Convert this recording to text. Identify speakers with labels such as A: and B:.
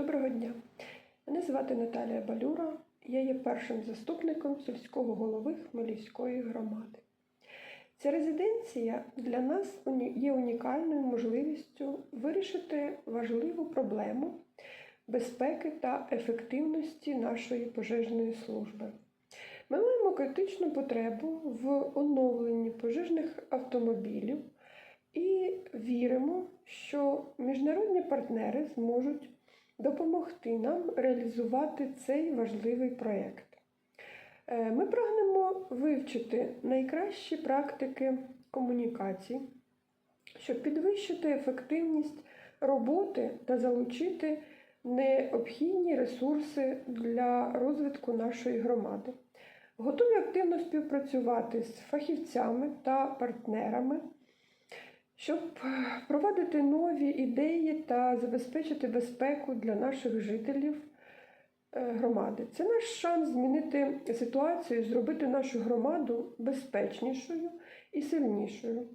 A: Доброго дня! Мене звати Наталія Балюра. Я є першим заступником сільського голови Хмельницької громади. Ця резиденція для нас є унікальною можливістю вирішити важливу проблему безпеки та ефективності нашої пожежної служби. Ми маємо критичну потребу в оновленні пожежних автомобілів і віримо, що міжнародні партнери зможуть допомогти нам реалізувати цей важливий проєкт. Е, Ми прагнемо вивчити найкращі практики комунікацій, щоб підвищити ефективність роботи та залучити необхідні ресурси для розвитку нашої громади. Готові активно співпрацювати з фахівцями та партнерами, щоб е, впровадити ідеї та забезпечити безпеку для наших жителів е, громади. Це наш шанс змінити ситуацію, зробити нашу громаду безпечнішою і сильнішою.